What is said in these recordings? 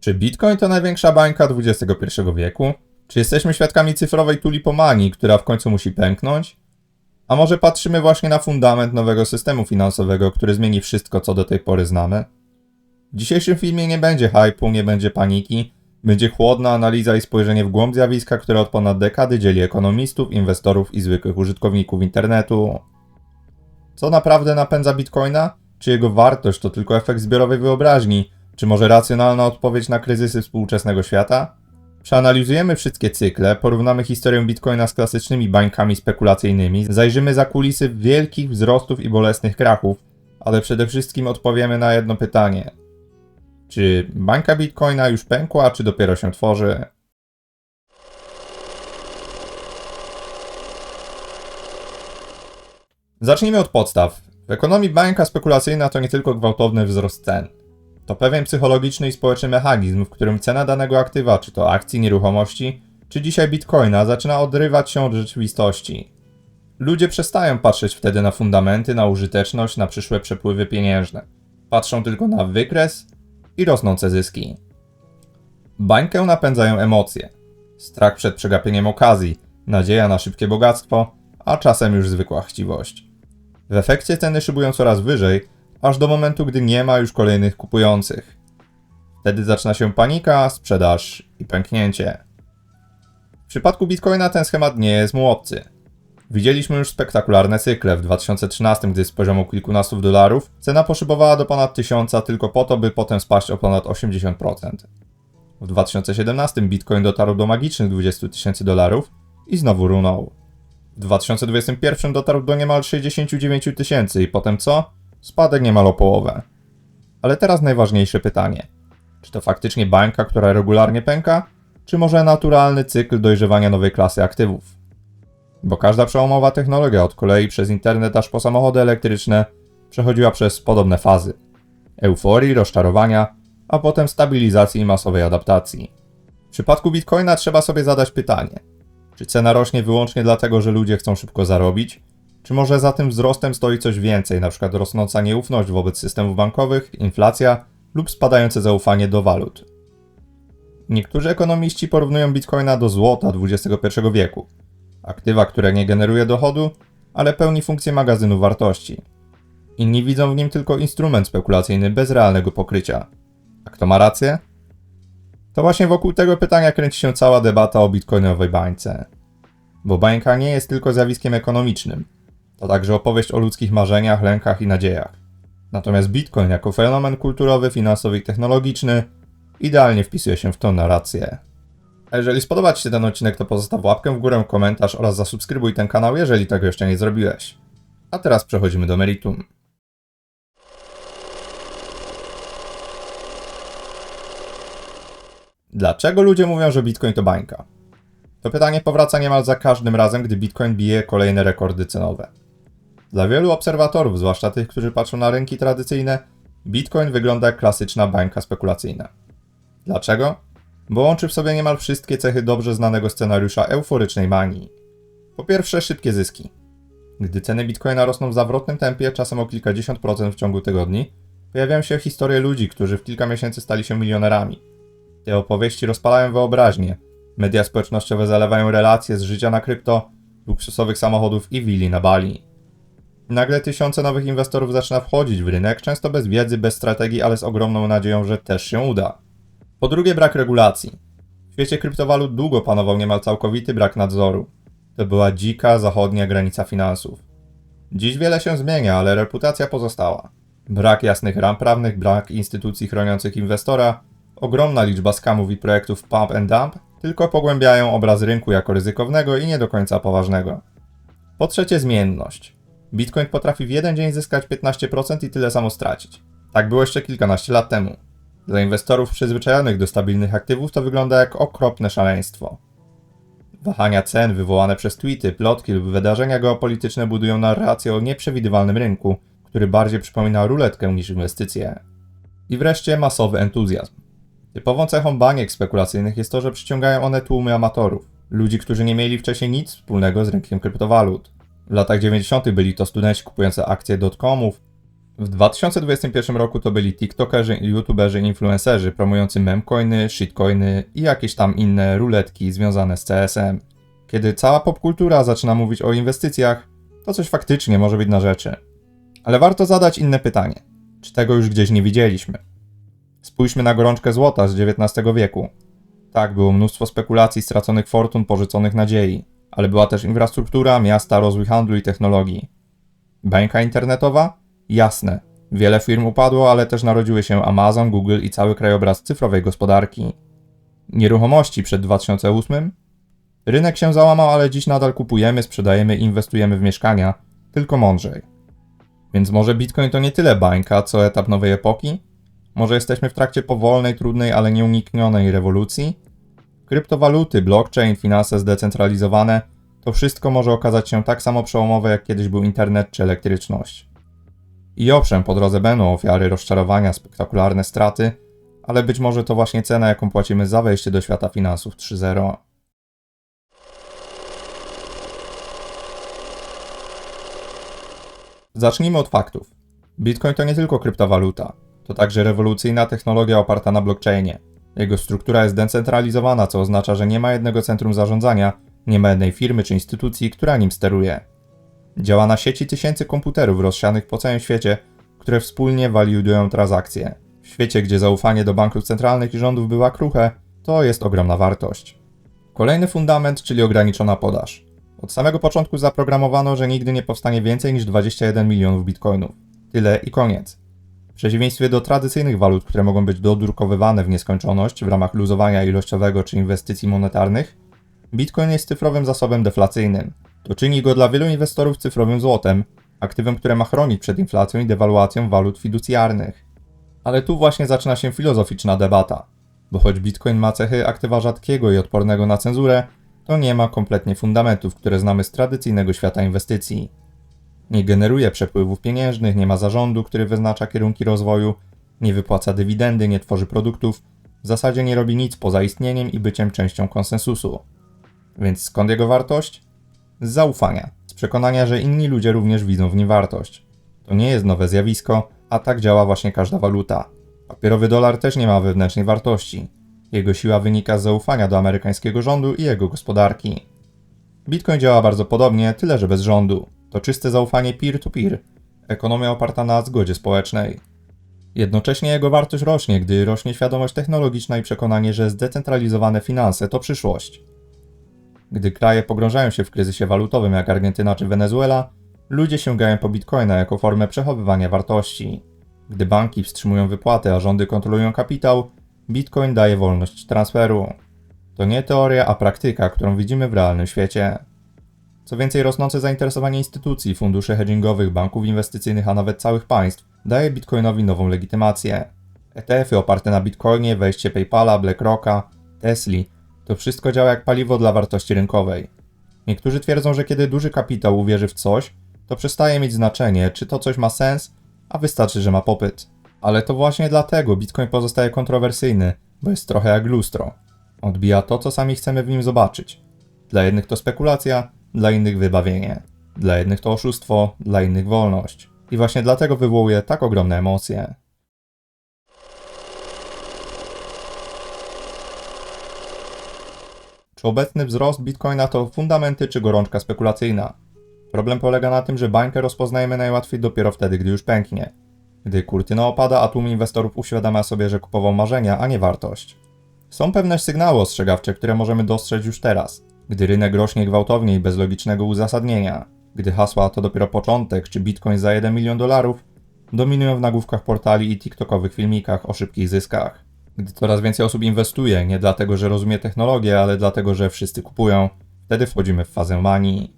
Czy Bitcoin to największa bańka XXI wieku? Czy jesteśmy świadkami cyfrowej tulipomanii, która w końcu musi pęknąć? A może patrzymy właśnie na fundament nowego systemu finansowego, który zmieni wszystko, co do tej pory znamy? W dzisiejszym filmie nie będzie hypu, nie będzie paniki, będzie chłodna analiza i spojrzenie w głąb zjawiska, które od ponad dekady dzieli ekonomistów, inwestorów i zwykłych użytkowników internetu. Co naprawdę napędza Bitcoina? Czy jego wartość to tylko efekt zbiorowej wyobraźni? Czy może racjonalna odpowiedź na kryzysy współczesnego świata? Przeanalizujemy wszystkie cykle, porównamy historię Bitcoina z klasycznymi bańkami spekulacyjnymi, zajrzymy za kulisy wielkich wzrostów i bolesnych krachów, ale przede wszystkim odpowiemy na jedno pytanie. Czy bańka Bitcoina już pękła, czy dopiero się tworzy? Zacznijmy od podstaw. W ekonomii bańka spekulacyjna to nie tylko gwałtowny wzrost cen. To pewien psychologiczny i społeczny mechanizm, w którym cena danego aktywa, czy to akcji, nieruchomości, czy dzisiaj bitcoina, zaczyna odrywać się od rzeczywistości. Ludzie przestają patrzeć wtedy na fundamenty, na użyteczność, na przyszłe przepływy pieniężne. Patrzą tylko na wykres i rosnące zyski. Bańkę napędzają emocje. Strach przed przegapieniem okazji, nadzieja na szybkie bogactwo, a czasem już zwykła chciwość. W efekcie ceny szybują coraz wyżej, aż do momentu, gdy nie ma już kolejnych kupujących. Wtedy zaczyna się panika, sprzedaż i pęknięcie. W przypadku Bitcoina ten schemat nie jest mu obcy. Widzieliśmy już spektakularne cykle w 2013, gdy z poziomu kilkunastu dolarów cena poszybowała do ponad 1000 tylko po to, by potem spaść o ponad 80%. W 2017 Bitcoin dotarł do magicznych 20 tysięcy dolarów i znowu runął. W 2021 dotarł do niemal 69 tysięcy i potem co? Spadek niemal o połowę. Ale teraz najważniejsze pytanie. Czy to faktycznie bańka, która regularnie pęka? Czy może naturalny cykl dojrzewania nowej klasy aktywów? Bo każda przełomowa technologia, od kolei przez internet aż po samochody elektryczne, przechodziła przez podobne fazy. Euforii, rozczarowania, a potem stabilizacji i masowej adaptacji. W przypadku Bitcoina trzeba sobie zadać pytanie. Czy cena rośnie wyłącznie dlatego, że ludzie chcą szybko zarobić? Czy może za tym wzrostem stoi coś więcej, np. rosnąca nieufność wobec systemów bankowych, inflacja lub spadające zaufanie do walut? Niektórzy ekonomiści porównują bitcoina do złota XXI wieku. Aktywa, które nie generuje dochodu, ale pełni funkcję magazynu wartości. Inni widzą w nim tylko instrument spekulacyjny bez realnego pokrycia. A kto ma rację? To właśnie wokół tego pytania kręci się cała debata o bitcoinowej bańce. Bo bańka nie jest tylko zjawiskiem ekonomicznym. To także opowieść o ludzkich marzeniach, lękach i nadziejach. Natomiast bitcoin jako fenomen kulturowy, finansowy i technologiczny idealnie wpisuje się w tę narrację. A jeżeli spodobał Ci się ten odcinek, to pozostaw łapkę w górę, komentarz oraz zasubskrybuj ten kanał, jeżeli tego jeszcze nie zrobiłeś. A teraz przechodzimy do meritum. Dlaczego ludzie mówią, że Bitcoin to bańka? To pytanie powraca niemal za każdym razem, gdy Bitcoin bije kolejne rekordy cenowe. Dla wielu obserwatorów, zwłaszcza tych, którzy patrzą na rynki tradycyjne, Bitcoin wygląda jak klasyczna bańka spekulacyjna. Dlaczego? Bo łączy w sobie niemal wszystkie cechy dobrze znanego scenariusza euforycznej manii. Po pierwsze, szybkie zyski. Gdy ceny Bitcoina rosną w zawrotnym tempie, czasem o kilkadziesiąt procent w ciągu tygodni, pojawiają się historie ludzi, którzy w kilka miesięcy stali się milionerami. Te opowieści rozpalają wyobraźnię. Media społecznościowe zalewają relacje z życia na krypto, luksusowych samochodów i willi na Bali. Nagle tysiące nowych inwestorów zaczyna wchodzić w rynek, często bez wiedzy, bez strategii, ale z ogromną nadzieją, że też się uda. Po drugie, brak regulacji. W świecie kryptowalut długo panował niemal całkowity brak nadzoru. To była dzika zachodnia granica finansów. Dziś wiele się zmienia, ale reputacja pozostała. Brak jasnych ram prawnych, brak instytucji chroniących inwestora, ogromna liczba skamów i projektów pump and dump tylko pogłębiają obraz rynku jako ryzykownego i nie do końca poważnego. Po trzecie, zmienność. Bitcoin potrafi w jeden dzień zyskać 15% i tyle samo stracić. Tak było jeszcze kilkanaście lat temu. Dla inwestorów przyzwyczajonych do stabilnych aktywów to wygląda jak okropne szaleństwo. Wahania cen wywołane przez tweety, plotki lub wydarzenia geopolityczne budują narrację o nieprzewidywalnym rynku, który bardziej przypomina ruletkę niż inwestycje. I wreszcie masowy entuzjazm. Typową cechą baniek spekulacyjnych jest to, że przyciągają one tłumy amatorów, ludzi, którzy nie mieli wcześniej nic wspólnego z rynkiem kryptowalut. W latach 90. byli to studenci kupujący akcje dotcomów, W 2021 roku to byli TikTokerzy, YouTuberzy, influencerzy promujący memcoiny, shitcoiny i jakieś tam inne ruletki związane z CSM. Kiedy cała popkultura zaczyna mówić o inwestycjach, to coś faktycznie może być na rzeczy. Ale warto zadać inne pytanie. Czy tego już gdzieś nie widzieliśmy? Spójrzmy na gorączkę złota z XIX wieku. Tak, było mnóstwo spekulacji, straconych fortun, porzuconych nadziei, ale była też infrastruktura, miasta, rozwój handlu i technologii. Bańka internetowa? Jasne. Wiele firm upadło, ale też narodziły się Amazon, Google i cały krajobraz cyfrowej gospodarki. Nieruchomości przed 2008? Rynek się załamał, ale dziś nadal kupujemy, sprzedajemy i inwestujemy w mieszkania, tylko mądrzej. Więc może Bitcoin to nie tyle bańka, co etap nowej epoki? Może jesteśmy w trakcie powolnej, trudnej, ale nieuniknionej rewolucji? Kryptowaluty, blockchain, finanse zdecentralizowane to wszystko może okazać się tak samo przełomowe, jak kiedyś był internet czy elektryczność. I owszem, po drodze będą ofiary, rozczarowania, spektakularne straty, ale być może to właśnie cena, jaką płacimy za wejście do świata finansów 3.0. Zacznijmy od faktów. Bitcoin to nie tylko kryptowaluta, to także rewolucyjna technologia oparta na blockchainie. Jego struktura jest decentralizowana, co oznacza, że nie ma jednego centrum zarządzania, nie ma jednej firmy czy instytucji, która nim steruje. Działa na sieci tysięcy komputerów rozsianych po całym świecie, które wspólnie walidują transakcje. W świecie, gdzie zaufanie do banków centralnych i rządów była kruche, to jest ogromna wartość. Kolejny fundament, czyli ograniczona podaż. Od samego początku zaprogramowano, że nigdy nie powstanie więcej niż 21 milionów bitcoinów. Tyle i koniec. Przeciwieństwie do tradycyjnych walut, które mogą być dodrukowywane w nieskończoność w ramach luzowania ilościowego czy inwestycji monetarnych, Bitcoin jest cyfrowym zasobem deflacyjnym. To czyni go dla wielu inwestorów cyfrowym złotem, aktywem, które ma chronić przed inflacją i dewaluacją walut fiducjarnych. Ale tu właśnie zaczyna się filozoficzna debata, bo choć Bitcoin ma cechy aktywa rzadkiego i odpornego na cenzurę, to nie ma kompletnie fundamentów, które znamy z tradycyjnego świata inwestycji. Nie generuje przepływów pieniężnych, nie ma zarządu, który wyznacza kierunki rozwoju, nie wypłaca dywidendy, nie tworzy produktów, w zasadzie nie robi nic poza istnieniem i byciem częścią konsensusu. Więc skąd jego wartość? Z zaufania, z przekonania, że inni ludzie również widzą w nim wartość. To nie jest nowe zjawisko, a tak działa właśnie każda waluta. Papierowy dolar też nie ma wewnętrznej wartości. Jego siła wynika z zaufania do amerykańskiego rządu i jego gospodarki. Bitcoin działa bardzo podobnie, tyle że bez rządu. To czyste zaufanie peer-to-peer, ekonomia oparta na zgodzie społecznej. Jednocześnie jego wartość rośnie, gdy rośnie świadomość technologiczna i przekonanie, że zdecentralizowane finanse to przyszłość. Gdy kraje pogrążają się w kryzysie walutowym jak Argentyna czy Wenezuela, ludzie sięgają po bitcoina jako formę przechowywania wartości. Gdy banki wstrzymują wypłaty, a rządy kontrolują kapitał, bitcoin daje wolność transferu. To nie teoria, a praktyka, którą widzimy w realnym świecie. Co więcej, rosnące zainteresowanie instytucji, funduszy hedgingowych, banków inwestycyjnych, a nawet całych państw daje bitcoinowi nową legitymację. ETF-y oparte na bitcoinie, wejście PayPala, BlackRocka, Tesli to wszystko działa jak paliwo dla wartości rynkowej. Niektórzy twierdzą, że kiedy duży kapitał uwierzy w coś, to przestaje mieć znaczenie, czy to coś ma sens, a wystarczy, że ma popyt. Ale to właśnie dlatego Bitcoin pozostaje kontrowersyjny, bo jest trochę jak lustro. Odbija to, co sami chcemy w nim zobaczyć. Dla jednych to spekulacja, dla innych wybawienie. Dla jednych to oszustwo, dla innych wolność. I właśnie dlatego wywołuje tak ogromne emocje. Czy obecny wzrost bitcoina to fundamenty czy gorączka spekulacyjna? Problem polega na tym, że bańkę rozpoznajemy najłatwiej dopiero wtedy, gdy już pęknie. Gdy kurtyna opada, a tłum inwestorów uświadamia sobie, że kupował marzenia, a nie wartość. Są pewne sygnały ostrzegawcze, które możemy dostrzec już teraz. Gdy rynek rośnie gwałtownie i bez logicznego uzasadnienia. Gdy hasła to dopiero początek, czy bitcoin za 1 milion dolarów, dominują w nagłówkach portali i tiktokowych filmikach o szybkich zyskach. Gdy coraz więcej osób inwestuje, nie dlatego, że rozumie technologię, ale dlatego, że wszyscy kupują, wtedy wchodzimy w fazę manii.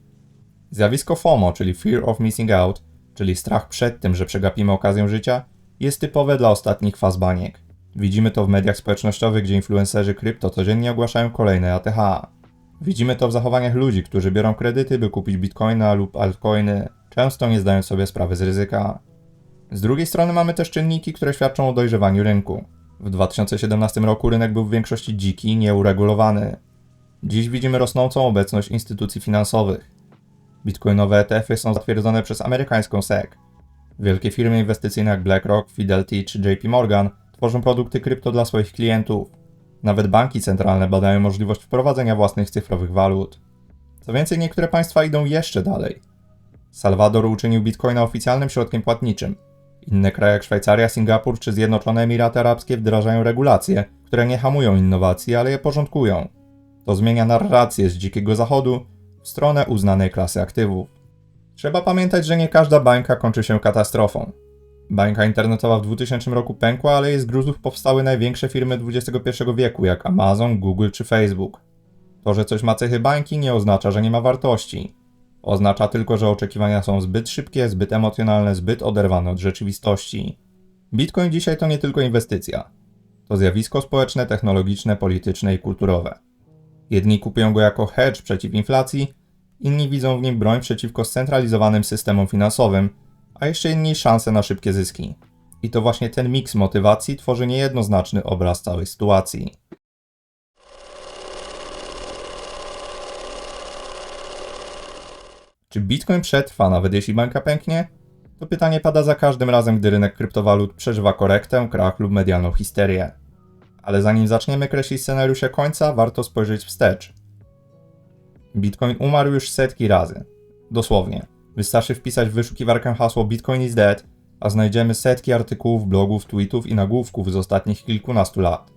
Zjawisko FOMO, czyli Fear of Missing Out, czyli strach przed tym, że przegapimy okazję życia, jest typowe dla ostatnich faz baniek. Widzimy to w mediach społecznościowych, gdzie influencerzy krypto codziennie ogłaszają kolejne ATH. Widzimy to w zachowaniach ludzi, którzy biorą kredyty, by kupić bitcoina lub altcoiny, często nie zdając sobie sprawy z ryzyka. Z drugiej strony mamy też czynniki, które świadczą o dojrzewaniu rynku. W 2017 roku rynek był w większości dziki, nieuregulowany. Dziś widzimy rosnącą obecność instytucji finansowych. Bitcoinowe ETF-y są zatwierdzone przez amerykańską SEC. Wielkie firmy inwestycyjne jak BlackRock, Fidelity czy JP Morgan tworzą produkty krypto dla swoich klientów. Nawet banki centralne badają możliwość wprowadzenia własnych cyfrowych walut. Co więcej, niektóre państwa idą jeszcze dalej. Salwador uczynił bitcoina oficjalnym środkiem płatniczym. Inne kraje jak Szwajcaria, Singapur czy Zjednoczone Emiraty Arabskie wdrażają regulacje, które nie hamują innowacji, ale je porządkują. To zmienia narrację z dzikiego zachodu w stronę uznanej klasy aktywów. Trzeba pamiętać, że nie każda bańka kończy się katastrofą. Bańka internetowa w 2000 roku pękła, ale jej z gruzów powstały największe firmy XXI wieku, jak Amazon, Google czy Facebook. To, że coś ma cechy bańki, nie oznacza, że nie ma wartości. Oznacza tylko, że oczekiwania są zbyt szybkie, zbyt emocjonalne, zbyt oderwane od rzeczywistości. Bitcoin dzisiaj to nie tylko inwestycja. To zjawisko społeczne, technologiczne, polityczne i kulturowe. Jedni kupują go jako hedge przeciw inflacji, inni widzą w nim broń przeciwko scentralizowanym systemom finansowym, a jeszcze inni szanse na szybkie zyski. I to właśnie ten miks motywacji tworzy niejednoznaczny obraz całej sytuacji. Czy Bitcoin przetrwa, nawet jeśli banka pęknie? To pytanie pada za każdym razem, gdy rynek kryptowalut przeżywa korektę, krach lub medialną histerię. Ale zanim zaczniemy kreślić scenariusze końca, warto spojrzeć wstecz. Bitcoin umarł już setki razy. Dosłownie. Wystarczy wpisać w wyszukiwarkę hasło Bitcoin is dead, a znajdziemy setki artykułów, blogów, tweetów i nagłówków z ostatnich kilkunastu lat.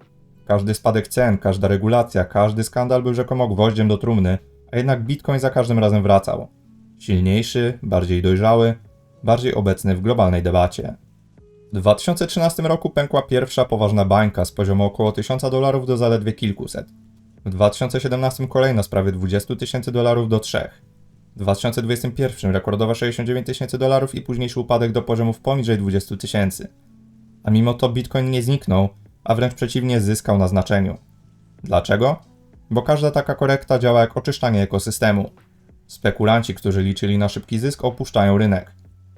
Każdy spadek cen, każda regulacja, każdy skandal był rzekomo gwoździem do trumny, a jednak Bitcoin za każdym razem wracał. Silniejszy, bardziej dojrzały, bardziej obecny w globalnej debacie. W 2013 roku pękła pierwsza poważna bańka z poziomu około 1000 dolarów do zaledwie kilkuset. W 2017 kolejna z prawie 20 tysięcy dolarów do 3. W 2021 rekordowe 69 tysięcy dolarów i późniejszy upadek do poziomów poniżej 20 tysięcy. A mimo to Bitcoin nie zniknął, a wręcz przeciwnie zyskał na znaczeniu. Dlaczego? Bo każda taka korekta działa jak oczyszczanie ekosystemu. Spekulanci, którzy liczyli na szybki zysk, opuszczają rynek.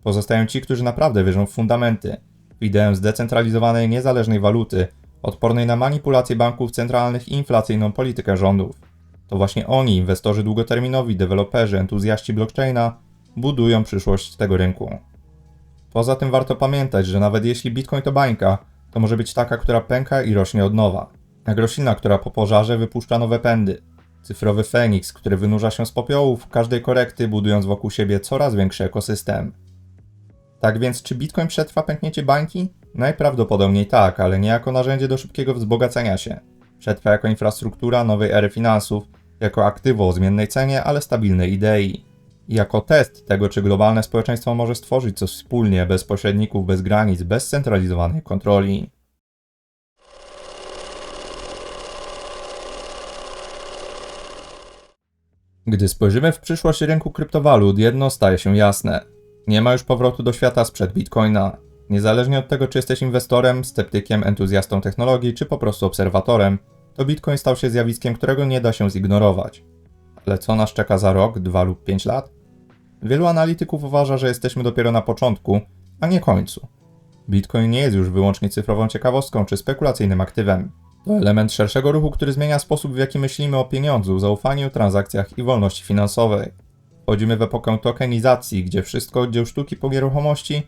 Pozostają ci, którzy naprawdę wierzą w fundamenty, w ideę zdecentralizowanej, niezależnej waluty, odpornej na manipulacje banków centralnych i inflacyjną politykę rządów. To właśnie oni, inwestorzy długoterminowi, deweloperzy, entuzjaści blockchaina, budują przyszłość tego rynku. Poza tym warto pamiętać, że nawet jeśli Bitcoin to bańka, to może być taka, która pęka i rośnie od nowa. Jak roślina, która po pożarze wypuszcza nowe pędy. Cyfrowy Feniks, który wynurza się z popiołów każdej korekty, budując wokół siebie coraz większy ekosystem. Tak więc, czy Bitcoin przetrwa pęknięcie bańki? Najprawdopodobniej tak, ale nie jako narzędzie do szybkiego wzbogacenia się. Przetrwa jako infrastruktura nowej ery finansów, jako aktywo o zmiennej cenie, ale stabilnej idei. Jako test tego, czy globalne społeczeństwo może stworzyć coś wspólnie, bez pośredników, bez granic, bez centralizowanej kontroli. Gdy spojrzymy w przyszłość rynku kryptowalut, jedno staje się jasne. Nie ma już powrotu do świata sprzed Bitcoina. Niezależnie od tego, czy jesteś inwestorem, sceptykiem, entuzjastą technologii, czy po prostu obserwatorem, to Bitcoin stał się zjawiskiem, którego nie da się zignorować. Ale co nas czeka za rok, dwa lub pięć lat? Wielu analityków uważa, że jesteśmy dopiero na początku, a nie końcu. Bitcoin nie jest już wyłącznie cyfrową ciekawostką czy spekulacyjnym aktywem. To element szerszego ruchu, który zmienia sposób, w jaki myślimy o pieniądzu, zaufaniu, transakcjach i wolności finansowej. Wchodzimy w epokę tokenizacji, gdzie wszystko od dzieł sztuki po nieruchomości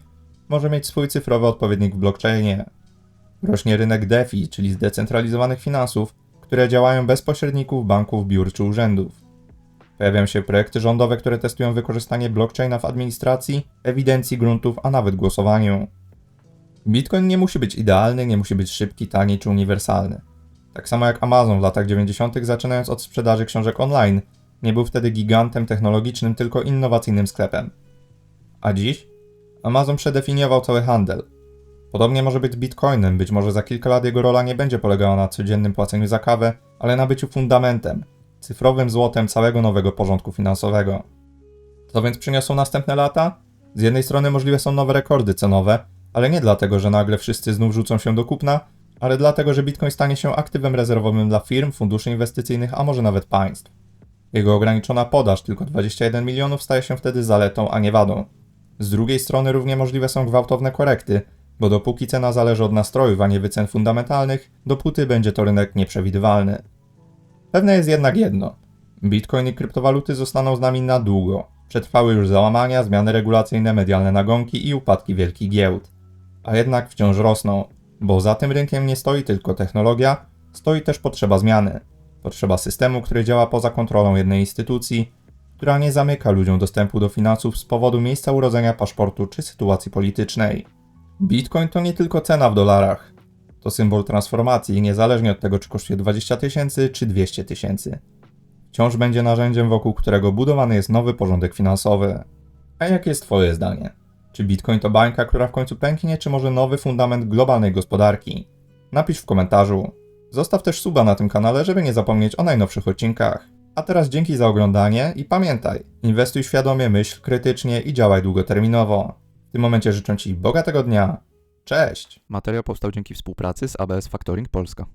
może mieć swój cyfrowy odpowiednik w blockchainie. Rośnie rynek DeFi, czyli zdecentralizowanych finansów, które działają bez pośredników, banków, biur czy urzędów. Pojawiają się projekty rządowe, które testują wykorzystanie blockchaina w administracji, ewidencji gruntów, a nawet głosowaniu. Bitcoin nie musi być idealny, nie musi być szybki, tani czy uniwersalny. Tak samo jak Amazon w latach 90., zaczynając od sprzedaży książek online, nie był wtedy gigantem technologicznym, tylko innowacyjnym sklepem. A dziś? Amazon przedefiniował cały handel. Podobnie może być z Bitcoinem, być może za kilka lat jego rola nie będzie polegała na codziennym płaceniu za kawę, ale na byciu fundamentem, cyfrowym złotem całego nowego porządku finansowego. Co więc przyniosą następne lata? Z jednej strony możliwe są nowe rekordy cenowe, ale nie dlatego, że nagle wszyscy znów rzucą się do kupna, ale dlatego, że Bitcoin stanie się aktywem rezerwowym dla firm, funduszy inwestycyjnych, a może nawet państw. Jego ograniczona podaż, tylko 21 milionów, staje się wtedy zaletą, a nie wadą. Z drugiej strony równie możliwe są gwałtowne korekty, bo dopóki cena zależy od nastrojów, a nie wycen fundamentalnych, dopóty będzie to rynek nieprzewidywalny. Pewne jest jednak jedno. Bitcoin i kryptowaluty zostaną z nami na długo. Przetrwały już załamania, zmiany regulacyjne, medialne nagonki i upadki wielkich giełd. A jednak wciąż rosną, bo za tym rynkiem nie stoi tylko technologia, stoi też potrzeba zmiany. Potrzeba systemu, który działa poza kontrolą jednej instytucji, która nie zamyka ludziom dostępu do finansów z powodu miejsca urodzenia paszportu czy sytuacji politycznej. Bitcoin to nie tylko cena w dolarach. To symbol transformacji, niezależnie od tego, czy kosztuje 20 tysięcy czy 200 tysięcy. Wciąż będzie narzędziem, wokół którego budowany jest nowy porządek finansowy. A jakie jest Twoje zdanie? Czy Bitcoin to bańka, która w końcu pęknie, czy może nowy fundament globalnej gospodarki? Napisz w komentarzu. Zostaw też suba na tym kanale, żeby nie zapomnieć o najnowszych odcinkach. A teraz dzięki za oglądanie i pamiętaj, inwestuj świadomie, myśl krytycznie i działaj długoterminowo. W tym momencie życzę Ci bogatego dnia. Cześć! Materiał powstał dzięki współpracy z ABS Factoring Polska.